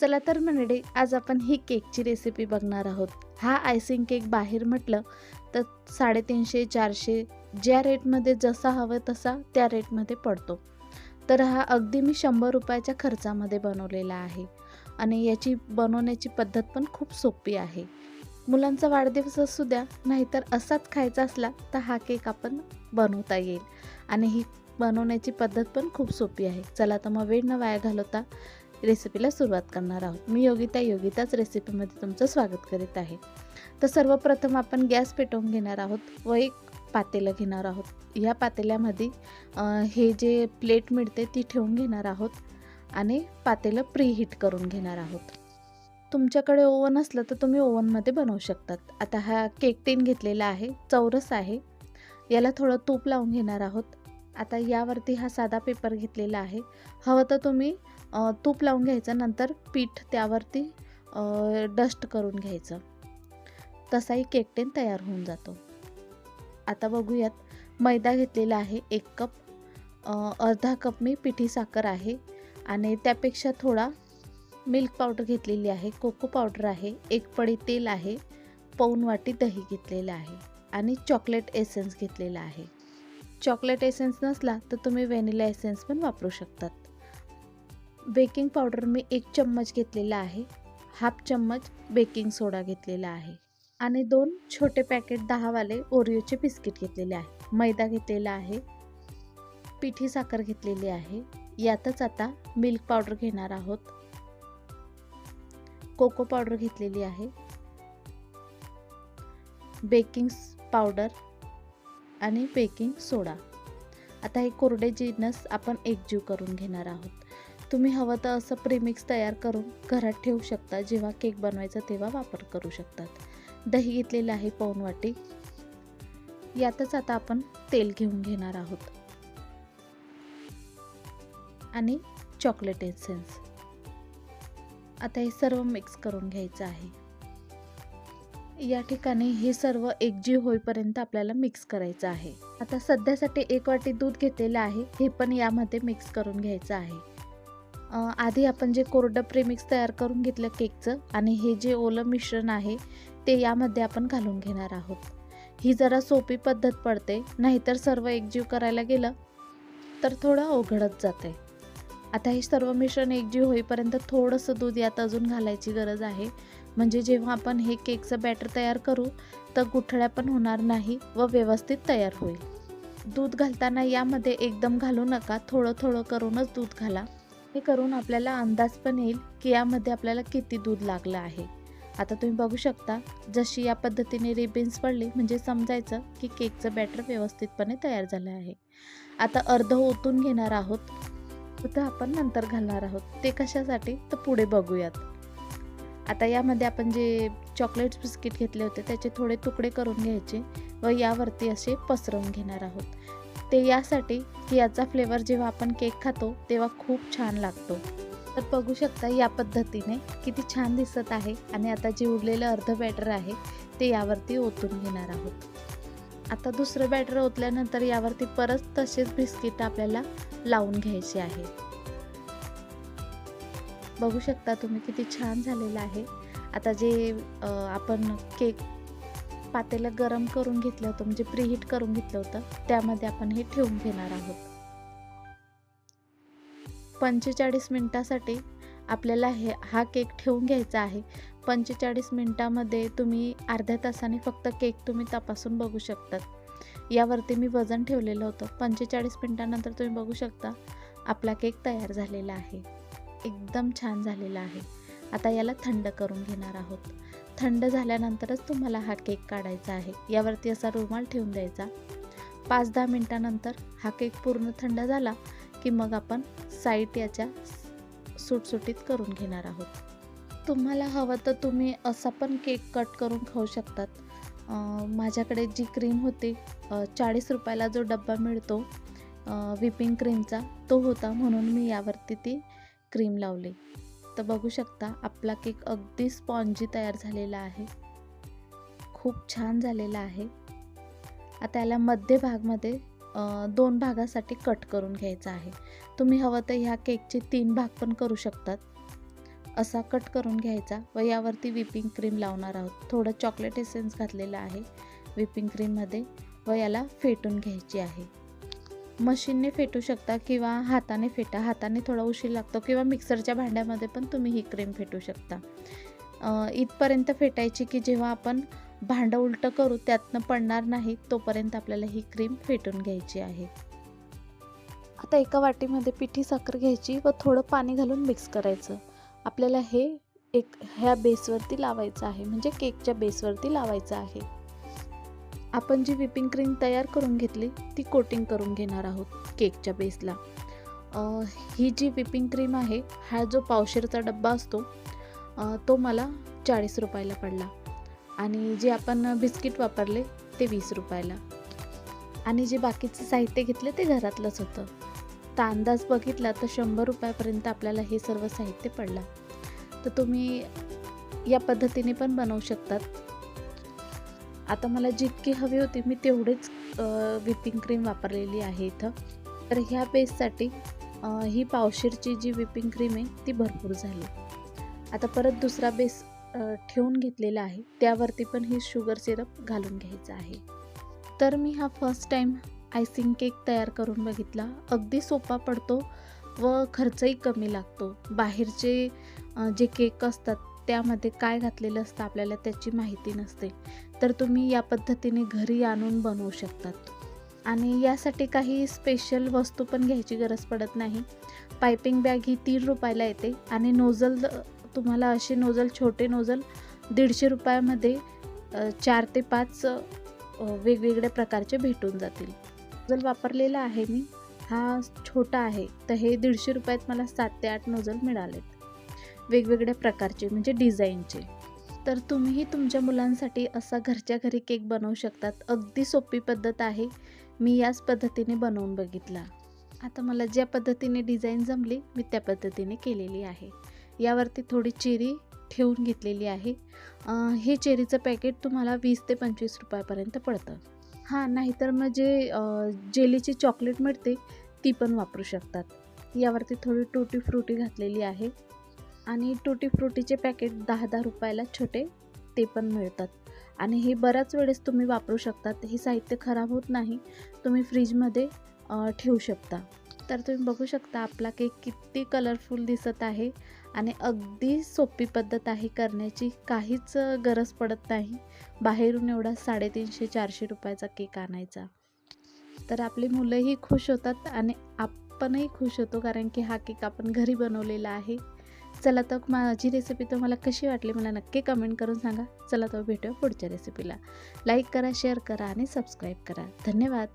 चला तर मंडळी आज आपण ही केकची रेसिपी बघणार आहोत. हा आयसिंग केक बाहेर म्हटलं तर साडेतीनशे चारशे ज्या रेटमध्ये जसा हवं तसा त्या रेटमध्ये पडतो. तर हा अगदी मी शंभर रुपयाच्या खर्चामध्ये बनवलेला आहे आणि याची बनवण्याची पद्धत पण खूप सोपी आहे. मुलांचा वाढदिवस असू द्या नाहीतर असाच खायचा असला तर हा केक आपण बनवता येईल. आणि ही बनवण्याची पद्धत पण खूप सोपी आहे. चला तर मग वेळ न वाया घालवता रेसिपीला सुरुवात करणार आहोत. मी योगिता योगिताच रेसिपीमध्ये तुमचं स्वागत करीत आहे. तर सर्वप्रथम आपण गॅस पेटवून घेणार आहोत व एक पातेलं घेणार आहोत. या पातेल्यामध्ये हे जे प्लेट मिळते ती ठेवून घेणार आहोत आणि पातेलं प्रीहीट करून घेणार आहोत. तुमच्याकडे ओव्हन असलं तर तुम्ही ओव्हनमध्ये बनवू शकतात. आता हा केक टीन घेतलेला आहे चौरस आहे. याला थोडं तूप लावून घेणार आहोत. आता यावरती हा साधा पेपर घेतलेला आहे. हवं तर तुम्ही तूप लावून घ्यायचं नंतर पीठ त्यावरती डस्ट करून घ्यायचं. तसाही केकटेन तयार होऊन जातो. आता बघूयात मैदा घेतलेला आहे एक कप. अर्धा कप मी पिठी साखर आहे आणि त्यापेक्षा थोडा मिल्क पावडर घेतलेली आहे कोको पावडर आहे एक पडी तेल आहे पौन वाटी दही घेतलेलं आहे आणि चॉकलेट एसेन्स घेतलेला आहे. चॉकलेट एसेन्स नसला तर तुम्ही व्हॅनिला एसेन्स पण वापरू शकतात. बेकिंग पावडर मी एक चम्मच घेतलेला आहे. हाफ चम्मच बेकिंग सोडा घेतलेला आहे. आणि दोन छोटे पॅकेट दहावाले ओरिओचे बिस्किट घेतलेले आहे. मैदा घेतलेला आहे. पिठी साखर घेतलेली आहे. यातच आता मिल्क पावडर घेणार आहोत. कोको पावडर घेतलेली आहे. बेकिंग पावडर आणि बेकिंग सोडा. आता हे कोरडे जिन्नस आपण एकजीव करून घेणार आहोत. तुम्ही हवं तर असं प्रेमिक्स तयार करून घरात ठेवू शकता. जेव्हा केक बनवायचा तेव्हा वापर करू शकतात. दही घेतलेलं आहे पाऊण वाटी यातच आता आपण तेल घेऊन घेणार आहोत. आणि चॉकलेट एसेन्स आता हे सर्व मिक्स करून घ्यायचं आहे. या ठिकाणी हे सर्व एकजीव होईपर्यंत आपल्याला मिक्स करायचं आहे. आता सध्यासाठी एक वाटी दूध घेतलेलं आहे. हे पण यामध्ये मिक्स करून घ्यायचं आहे. आधी आपण जे कोरडं प्रेमिक्स तयार करून घेतलं केकचं आणि हे जे ओलं मिश्रण आहे ते यामध्ये आपण घालून घेणार आहोत. ही जरा सोपी पद्धत पडते नाहीतर सर्व एकजीव करायला गेलं तर थोडं अवघडत जाते आता हे सर्व मिश्रण एकजीव होईपर्यंत थोडंसं दूध यात अजून घालायची गरज आहे. म्हणजे जेव्हा आपण हे केकचं बॅटर तयार करू तर गुठळ्या पण होणार नाही व व्यवस्थित तयार होईल. दूध घालताना यामध्ये एकदम घालू नका थोडं थोडं करूनच दूध घाला. हे करून आपल्याला अंदाज पण येईल की यामध्ये आपल्याला किती दूध लागलं आहे. आता तुम्ही बघू शकता जशी या पद्धतीने रिबिन्स पडले म्हणजे समजायचं की केकचं बॅटर व्यवस्थितपणे तयार झालं आहे. आता अर्ध ओतून घेणार आहोत. तर आपण नंतर घालणार आहोत. ते कशासाठी? तर पुढे बघूयात. आता यामध्ये आपण जे चॉकलेट्स बिस्किट घेतले होते त्याचे थोडे तुकडे करून घ्यायचे व यावरती असे पसरवून घेणार आहोत. ते यासाठी की याचा फ्लेवर जेव्हा आपण केक खातो तेव्हा खूप छान लागतो. तर बघू शकता या पद्धतीने किती छान दिसत आहे आणि आता जे उरलेलं अर्ध बॅटर आहे ते यावरती ओतून घेणार आहोत. आता दुसरं बॅटर ओतल्यानंतर यावरती परत तसेच बिस्किट आपल्याला लावून घ्यायचे आहे. बघू शकता तुम्ही किती छान झालेलं आहे. आता जे आपण केक पातेलं गरम करून घेतलं होतं म्हणजे प्रीहीट करून घेतलं होतं. त्यामध्ये आपण हे ठेवून घेणार आहोत. पंचेचाळीस मिनटासाठी आपल्याला हे हा केक ठेवून घ्यायचा आहे. पंचेचाळीस मिनटामध्ये तुम्ही अर्ध्या तासाने फक्त केक तुम्ही तपासून बघू शकतात. यावरती मी वजन ठेवलेलं होतं. पंचेचाळीस मिनटानंतर तुम्ही बघू शकता आपला केक तयार झालेला आहे. एकदम छान झालेला आहे. आता याला थंड करून घेणार आहोत. थंड झाल्यानंतरच तुम्हाला हा केक काढायचा आहे. यावरती असा रुमाल ठेवून द्यायचा. पाच दहा मिनटानंतर हा केक पूर्ण थंड झाला की मग आपण साईट याच्या सुटसुटीत करून घेणार आहोत. तुम्हाला हवं तर तुम्ही असा पण केक कट करून खाऊ शकतात. माझ्याकडे जी क्रीम होती चाळीस रुपयाला जो डब्बा मिळतो व्हिपिंग क्रीमचा तो होता म्हणून मी यावरती ती क्रीम लावली. तर बघू शकता आपला केक अगदी स्पॉन्जी तयार झालेला आहे. खूप छान झालेला आहे. आता याला मध्य भागमध्ये दोन भागासाठी कट करून घ्यायचा आहे. तुम्ही हवं तर ह्या केकचे तीन भाग पण करू शकतात. असा कट करून घ्यायचा व यावरती व्हिपिंग क्रीम लावणार आहोत. थोडं चॉकलेट एसेन्स घातलेलं आहे व्हिपिंग क्रीममध्ये व याला फेटून घ्यायची आहे. मशीनने फेटू शकता किंवा हाताने फेटा हाताने थोडा उशीर लागतो किंवा मिक्सरच्या भांड्यामध्ये पण तुम्ही ही क्रीम फेटू शकता. इथपर्यंत फेटायची की जेव्हा आपण भांडं उलटं करू त्यातनं पडणार नाही तोपर्यंत आपल्याला ही क्रीम फेटून घ्यायची आहे. आता एका वाटीमध्ये पिठी साखर घ्यायची व थोडं पाणी घालून मिक्स करायचं. आपल्याला हे एक ह्या बेसवरती लावायचं आहे म्हणजे केकच्या बेसवरती लावायचं आहे. आपण जी व्हिपिंग क्रीम तयार करून घेतली ती कोटिंग करून घेणार आहोत केकच्या बेसला. ही जी व्हिपिंग क्रीम आहे हा जो पावशेरचा डब्बा असतो तो मला चाळीस रुपयाला पडला. आणि जे आपण बिस्किट वापरले ते वीस रुपयाला. आणि जे बाकीचं साहित्य घेतले ते घरातलंच होतं. तर अंदाज बघितला तर शंभर रुपयापर्यंत आपल्याला हे सर्व साहित्य पडला. तर तुम्ही या पद्धतीने पण बनवू शकतात. आता मला जितकी हवी होती मी तेवढेच व्हिपिंग क्रीम वापरलेली आहे इथं. तर ह्या बेससाठी ही पावशेरची जी व्हिपिंग क्रीम आहे ती भरपूर झाली. आता परत दुसरा बेस ठेवून घेतलेला आहे. त्यावरती पण ही शुगर सिरप घालून घ्यायचं आहे. तर मी हा फर्स्ट टाईम आयसिंग केक तयार करून बघितला. अगदी सोपा पडतो व खर्चही कमी लागतो. बाहेरचे जे केक असतात त्यामध्ये काय घातलेलं असतं आपल्याला त्याची माहिती नसते. तर तुम्ही या पद्धतीने घरी आणून बनवू शकतात. आणि यासाठी काही स्पेशल वस्तू पण घ्यायची गरज पडत नाही. पायपिंग बॅग ही तीन रुपयाला येते आणि नोझल तुम्हाला असे नोझल छोटे नोझल दीडशे रुपयामध्ये चार ते पाच वेगवेगळ्या प्रकारचे भेटून जातील. नोझल वापरलेला आहे मी. हा छोटा आहे. तर हे दीडशे रुपयात मला सात ते आठ नोझल मिळालेत. वेगवेगळ्या प्रकारचे म्हणजे डिझाईनचे. तर तुम्हीही तुमच्या मुलांसाठी असा घरच्या घरी केक बनवू शकतात. अगदी सोपी पद्धत आहे. मी याच पद्धतीने बनवून बघितला. आता मला ज्या पद्धतीने डिझाईन जमली मी त्या पद्धतीने केलेली आहे. यावरती थोडी चेरी ठेवून घेतलेली आहे. हे चेरीचं पॅकेट तुम्हाला वीस ते पंचवीस रुपयापर्यंत पडतं. हां नाहीतर मग जे जेलीची चॉकलेट मिळते ती पण वापरू शकतात. यावरती थोडी टूटी फ्रुटी घातलेली आहे. आणि टुटी फ्रुटीचे पॅकेट दहा दहा रुपयाला छोटे ते पण मिळतात. आणि हे बऱ्याच वेळेस तुम्ही वापरू शकतात. हे साहित्य खराब होत नाही. तुम्ही फ्रीजमध्ये ठेवू शकता. तर तुम्ही बघू शकता आपला केक किती कलरफुल दिसत आहे आणि अगदी सोपी पद्धत आहे करण्याची. काहीच गरज पडत नाही. बाहेरून एवढा साडेतीनशे चारशे रुपयाचा केक आणायचा. तर आपली मुलंही खुश होतात आणि आपणही खुश होतो कारण की हा केक आपण घरी बनवलेला आहे. चला तर माझी रेसिपी तुम्हाला कशी वाटली मला नक्की कमेंट करून सांगा. चला तर भेटूया पुढच्या रेसिपीला लाईक करा शेअर करा आणि सबस्क्राईब करा. धन्यवाद.